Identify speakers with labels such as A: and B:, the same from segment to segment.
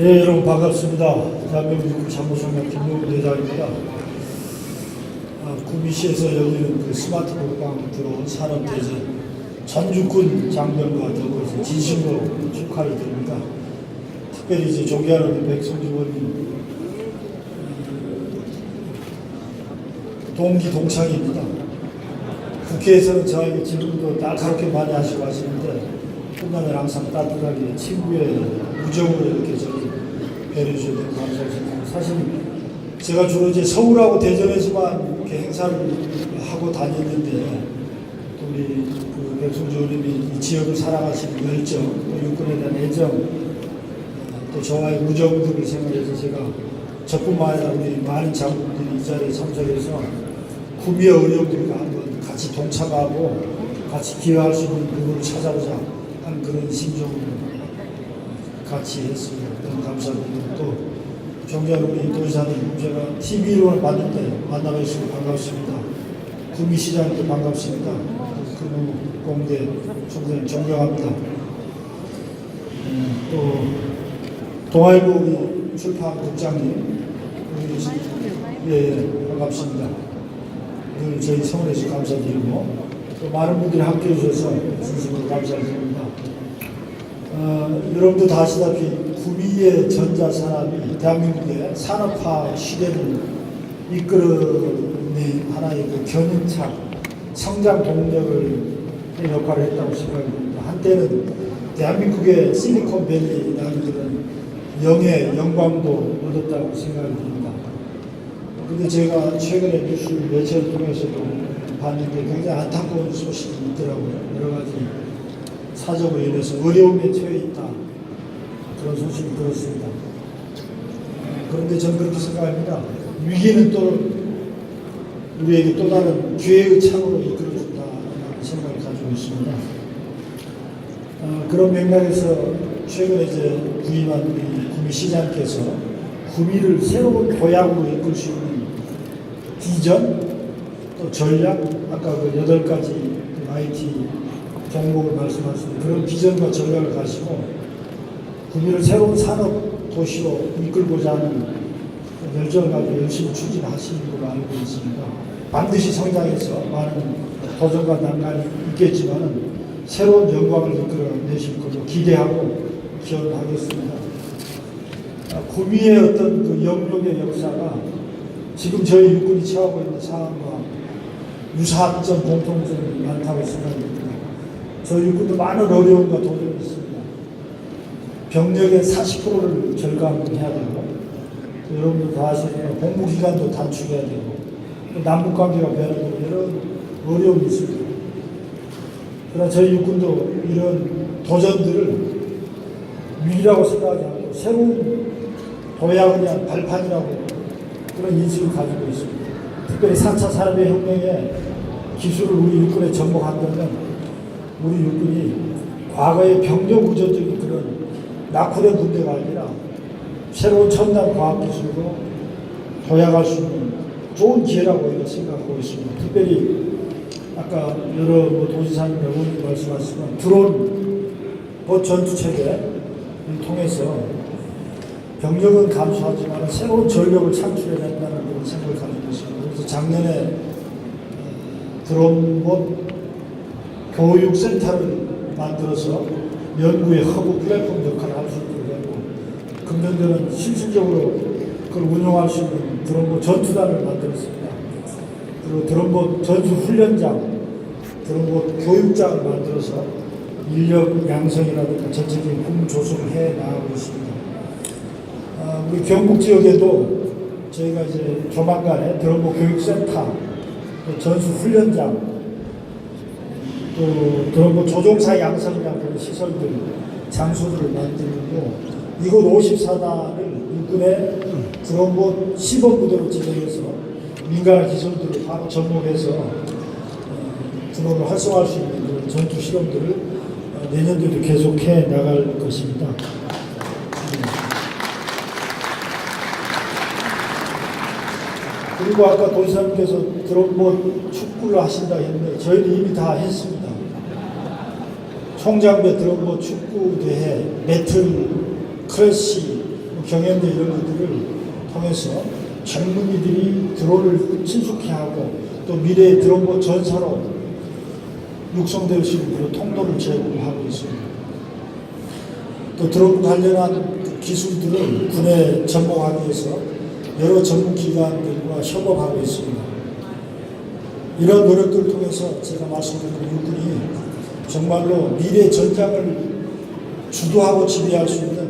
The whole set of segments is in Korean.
A: 네, 여러분 반갑습니다. 대한민국 참모총장 김용우 대장입니다. 아, 구미시에서 열리는 그 스마트 국방 드론 산업 대전 전주군 장병과 더불어서 진심으로 축하를 드립니다. 특별히 이제 존경하는 백성주 의원님 어, 동기 동창입니다. 국회에서는 저에게 질문도 날카롭게 많이 하시고 하시는데 끝나면 항상 따뜻하게 친구의 우정으로 이렇게 저를 배려해 주셔서 감사드립니다. 사실 제가 주로 이제 서울하고 대전에서만 이렇게 행사를 하고 다녔는데 또 우리 그 백승주 의원님이 이 지역을 사랑하시는 열정, 또 육군에 대한 애정, 또 저와의 우정들을 생각해서 제가 저뿐만 아니라 우리 많은 장군들이 이 자리에 참석해서 구미의 어려움들과 한번 같이 동참하고 같이 기여할 수 있는 부분을 찾아보자 하는 그런 심정으로 같이 했습니다. 너무 감사드리고 또 정작 우리 도지사님 제가 TV로 봤는데 만나뵈서 반갑습니다. 구미시장님도 반갑습니다. 그리고 공대 총장님 존경합니다. 음, 또 동아일보 우리 출판 국장님 우리 예, 예, 반갑습니다. 늘 저희 서울에서 감사드리고 또 많은 분들이 함께해 주셔서 진심으로 감사드립니다. 어, 여러분도 다 아시다시피 구미의 전자산업이 대한민국의 산업화 시대를 이끌어낸 하나의 그 견인차 성장 동력을 역할을 했다고 생각합니다. 한때는 대한민국의 실리콘밸리라는 그런 영예, 영광도 얻었다고 생각합니다. 근데 제가 최근에 뉴스 매체를 통해서도 봤는데 굉장히 안타까운 소식이 있더라고요. 여러 가지 사정으로 인해서 어려움에 처해 있다. 그런 소식이 들었습니다. 그런데 저는 그렇게 생각합니다. 위기는 또 우리에게 또 다른 기회의 창으로 이끌어준다는 생각을 가지고 있습니다. 어, 그런 맥락에서 최근에 이제 부임한 우리 구미시장께서 구미를 새로운 도약으로 이끌 수 있는 비전, 또 전략, 아까 그 여덟 가지 그 IT 종목을 말씀하신 그런 비전과 전략을 가지고 구미를 새로운 산업 도시로 이끌고자 하는 그 열정을 가지고 열심히 추진하시는 걸로 알고 있습니다. 반드시 성장해서 많은 도전과 난관이 있겠지만 새로운 영광을 이끌어내실 걸로 기대하고 기원하겠습니다. 아, 구미의 어떤 그 영역의 역사가 지금 저희 육군이 처하고 있는 상황과 유사점 공통점이 많다고 생각합니다. 저희 육군도 많은 어려움과 도전이 있습니다. 병력의 40%를 절감해야 되고 또 여러분들 다 아시는 공부 기간도 단축해야 되고 또 남북 관계가 변하고 이런 어려움이 있습니다. 그러나 저희 육군도 이런 도전들을 위기라고 생각하지 않고 새로운 도약을 위한 발판이라고 그런 인식을 가지고 있습니다. 특별히 4차 산업혁명의 기술을 우리 육군에 접목한다면 우리 육군이 과거의 병력 우전적인 그런 낙후된 군대가 아니라 새로운 첨단 과학기술로 도약할 수 있는 좋은 기회라고 우리가 생각하고 있습니다. 특별히 아까 여러 뭐 도지사님, 의원님 말씀하셨지만 드론 보 전투 체계를 통해서 병력은 감소하지만 새로운 전력을 창출해낸다는 그런 생각을 가지고 있습니다. 그래서 작년에 어, 드론봇 교육센터를 만들어서 연구의 허브 플랫폼 역할을 할 수 있도록 하고 금년도는 실질적으로 그걸 운영할 수 있는 드론봇 전투단을 만들었습니다. 그리고 드론봇 전투 훈련장, 드론봇 교육장을 만들어서 인력 양성이라든가 전체적인 군 조성을 해 나가고 있습니다. 아, 우리 경북 지역에도 저희가 이제 조만간에 드론봇 교육센터, 또 전수 훈련장, 또 드론봇 조종사 양성이라는 그런 시설들, 장소들을 만들고 이곳 54단을 육군의 드론봇 시범 부대로 지정해서 민간 기술들을 바로 접목해서 어, 드론을 활성화할 수 있는 그런 전투 실험들을 어, 내년도에도 계속해 나갈 것입니다. 음. 그리고 아까 도지사님께서 드론봇 축 구를 하신다 했는데 저희는 이미 다 했습니다. 총장배 드론봇 축구 대회, 배틀, 크래시, 경연대 이런 것들을 통해서 젊은이들이 드론을 친숙해 하고 또 미래의 드론 전사로 육성될 수 있는 그런 통로를 제공하고 있습니다. 또 드론 관련한 그 기술들을 군에 접목하기 위해서 여러 전문 기관들과 협업하고 있습니다. 이런 노력들을 통해서 제가 말씀드린 육군이 정말로 미래 전장을 주도하고 지배할 수 있는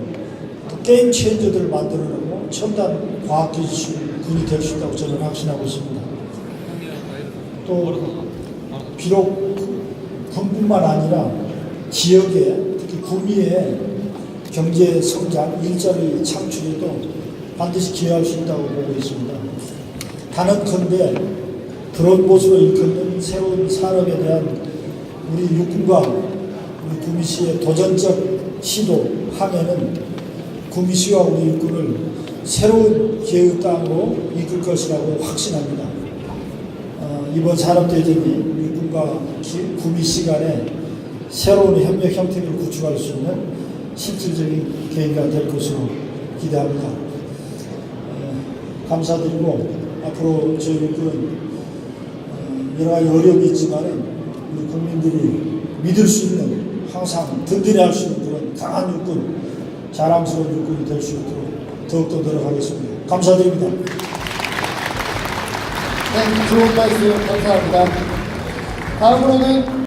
A: 그 게임 체인저들을 만들어내고 첨단 과학기술 군이 될 수 있다고 저는 확신하고 있습니다. 또 비록 군뿐만 아니라 지역의 특히 구미의 경제 성장, 일자리 창출에도 반드시 기여할 수 있다고 보고 있습니다. 단언컨대 그런 곳으로 일컫는 새로운 산업에 대한 우리 육군과 우리 구미시의 도전적 시도 함에는 구미시와 우리 육군을 새로운 기회의 땅으로 이끌 것이라고 확신합니다. 어, 이번 산업대전이 육군과 기- 구미시 간에 새로운 협력 형태를 구축할 수 있는 실질적인 계기가 될 것으로 기대합니다. 어, 감사드리고 앞으로 저희 육군은 어, 여러 가지 어려움이 있지만은 우리 국민들이 믿을 수 있는 항상 든든해할 수 있는 그런 강한 육군, 자랑스러운 육군이 될 수 있도록 더욱더 노력하겠습니다. 감사드립니다.
B: 네, 좋은 말씀 감사합니다. 다음으로는